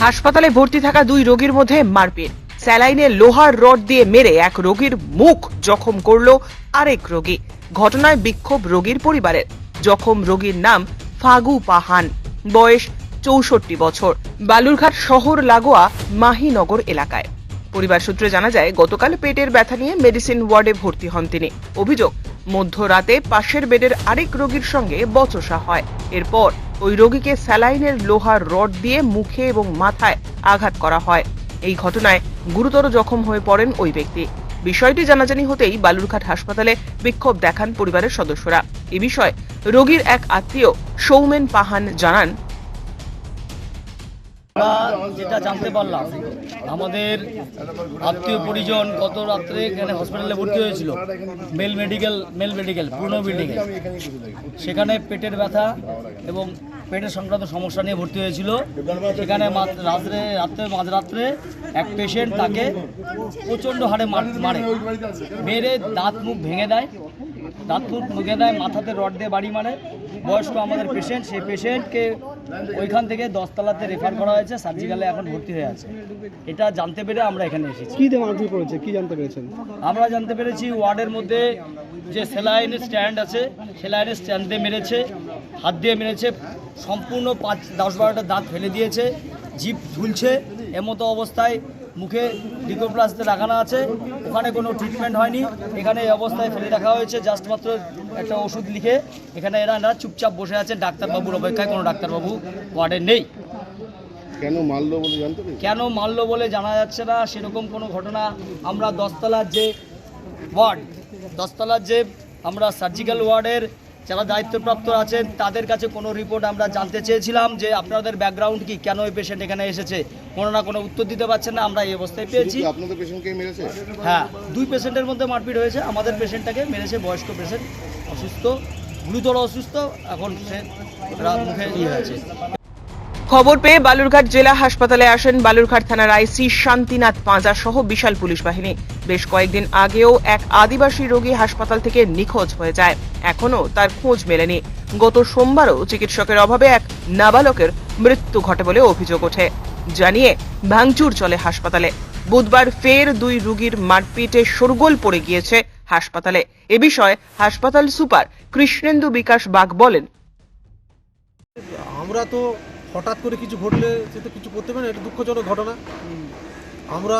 হাসপাতালে ভর্তি থাকা দুই রোগীর মধ্যে মারপিট। স্যালাইনে লোহার রড দিয়ে মেরে এক রোগীর মুখ জখম করল আরেক রোগী। ঘটনায় বিক্ষোভ রোগীর পরিবারের। জখম রোগীর নাম ফাগু পাহান। বয়স চৌষট্টি বছর। বালুরঘাট শহর লাগোয়া মাহিনগর এলাকায়। পরিবার সূত্রে জানা যায়, গতকাল পেটের ব্যথা নিয়ে মেডিসিন ওয়ার্ডে ভর্তি হন তিনি। অভিযোগ মধ্যরাতে পাশের বেডের আরেক রোগীর সঙ্গে বচসা হয়। এরপর ওই রোগীকে স্যালাইনের লোহার রড দিয়ে মুখে এবং মাথায় আঘাত করা হয়। এই ঘটনায় গুরুতর জখম হয়ে পড়েন ওই ব্যক্তি। বিষয়টি জানাজানি হতেই বালুরঘাট হাসপাতালে বিক্ষোভ দেখান পরিবারের সদস্যরা। এ বিষয়ে রোগীর এক আত্মীয় সৌমেন পাহান জানান আমরা যেটা জানতে পারলাম, আমাদের আত্মীয় পরিজন গত রাত্রে এখানে হসপিটালে ভর্তি হয়েছিল মেল মেডিকেল মেল মেডিকেল পুরনো মেডিকেল সেখানে পেটের ব্যথা এবং পেটের সংক্রান্ত সমস্যা নিয়ে ভর্তি হয়েছিল। সেখানে রাত্রে রাত্রে মাঝরাত্রে এক পেশেন্ট তাকে প্রচণ্ড হারে মারে। মেরে দাঁত মুখ ভেঙে দেয়, দাঁত মুখ ভেঙে দেয়, মাথাতে রড দিয়ে বাড়ি মারে। বয়স্ক আমাদের পেশেন্ট সেই পেশেন্টকে ওইখান থেকে দশতলাতে রেফার করা হয়েছে সার্জিক্যালে এখন ভর্তি হয়ে আছে। এটা জানতে পেরে আমরা এখানে এসেছি। কী মারধর করেছে? কী জানতে পেরেছেন? আমরা জানতে পেরেছি ওয়ার্ডের মধ্যে যে সেলাইনের স্ট্যান্ড আছে সেলাইনের স্ট্যান্ড দিয়ে মেরেছে হাত দিয়ে মেরেছে সম্পূর্ণ পাঁচ দশ বারোটা দাঁত ফেলে দিয়েছে জিপ ঝুলছে এমতো অবস্থায় মুখে ডিকোপ্লাসতে রাখানো আছে। ওখানে কোনো ট্রিটমেন্ট হয়নি। এখানে এই অবস্থায় ফেলে রাখা হয়েছে। জাস্ট মাত্র একটা ওষুধ লিখে। এখানে এরা এরা চুপচাপ বসে আছেন ডাক্তারবাবুর অপেক্ষায় কোনো ডাক্তারবাবু ওয়ার্ডে নেই। কেন মারলো বলে জানতে কেন মারলো বলে জানা যাচ্ছে না। সেরকম কোনো ঘটনা আমরা দশতলার যে ওয়ার্ড দশতলার যে আমরা সার্জিক্যাল ওয়ার্ডের যারা দায়িত্বপ্রাপ্ত আছেন তাদের কাছে কোনো রিপোর্ট আমরা জানতে চেয়েছিলাম যে আপনাদের ব্যাকগ্রাউন্ড কি কেন এই পেশেন্ট এখানে এসেছে? কোনো না কোনো উত্তর দিতে পারছেন না আমরা এই অবস্থায় পেয়েছি। আপনাদের পেশেন্টকে মেরেছে? হ্যাঁ দুই পেশেন্টের মধ্যে মারপিট হয়েছে আমাদের পেশেন্টটাকে মেরেছে বয়স্ক পেশেন্ট অসুস্থ গুরুতর অসুস্থ এখন সে মুখে ইয়ে হয়েছে। খবর পেয়ে বালুরঘাট জেলা হাসপাতালে আসেন বালুরঘাট থানার আইসি শান্তিনাথ পাঁজা সহ বিশাল পুলিশ বাহিনী। বেশ কয়েকদিন আগেও এক আদিবাসী রোগী হাসপাতাল থেকে নিখোঁজ হয়ে যায়। এখনও তার খোঁজ মেলেনি। গত সোমবারও চিকিৎসকের অভাবে এক নাবালকের মৃত্যু ঘটে বলে অভিযোগ ওঠে। জানিয়ে ভাঙচুর চলে হাসপাতালে। বুধবার ফের দুই রুগীর মারপিটে শোরগোল পড়ে গিয়েছে হাসপাতালে। এ বিষয়ে হাসপাতাল সুপার কৃষ্ণেন্দু বিকাশ বাগ বলেন। আমরা তো হঠাৎ করে কিছু ঘটলে সে তো কিছু করতে পারে না এটা দুঃখজনক ঘটনা। আমরা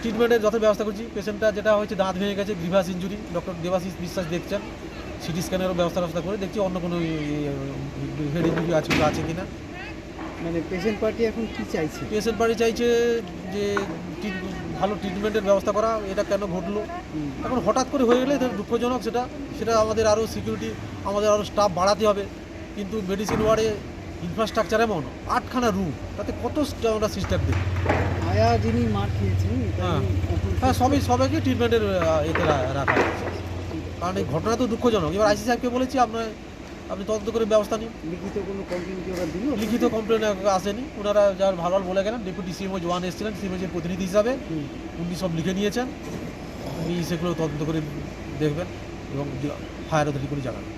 ট্রিটমেন্টের যত ব্যবস্থা করছি। পেশেন্টটা যেটা হয়েছে দাঁত ভেঙে গেছে গ্রিভাস ইঞ্জুরি ডক্টর দেবাশিস বিশ্বাস দেখছেন। সিটি স্ক্যানেরও ব্যবস্থা ব্যবস্থা করে দেখছি অন্য কোনো হেড ইঞ্জুরি আছে আছে কিনা। মানে পেশেন্ট পার্টি এখন কি চাইছে? পেশেন্ট পার্টি চাইছে যে ভালো ট্রিটমেন্টের ব্যবস্থা করা এটা কেন ঘটলো? এখন হঠাৎ করে হয়ে গেলে দুঃখজনক সেটা। সেটা আমাদের আরও সিকিউরিটি আমাদের আরও স্টাফ বাড়াতে হবে। কিন্তু মেডিসিন ওয়ার্ডে ইনফ্রাস্ট্রাকচার এমন আটখানা রুম তাতে কত আমরা সিস্টেম দিই আয়া যিনি মার খেয়েছেন হ্যাঁ। হ্যাঁ সবই সবাইকে ট্রিটমেন্টের এতে রাখা হয়েছে। কারণ এই ঘটনা তো দুঃখজনক। এবার আইসি সাহেবকে বলেছি আপনার আপনি তদন্ত করে ব্যবস্থা নিন। লিখিত কোনো কমপ্লেন কি ওরা দিল? লিখিত কমপ্লেন আসেনি। ওনারা যার ভালো ভালো বলে গেলেন ডেপুটি সিএমও জওয়ান এসেছিলেন সিএমওজির প্রতিনিধি হিসাবে উনি সব লিখে নিয়েছেন। উনি সেগুলো তদন্ত করে দেখবেন এবং ফায়ার অথরিটি করে জানাবেন।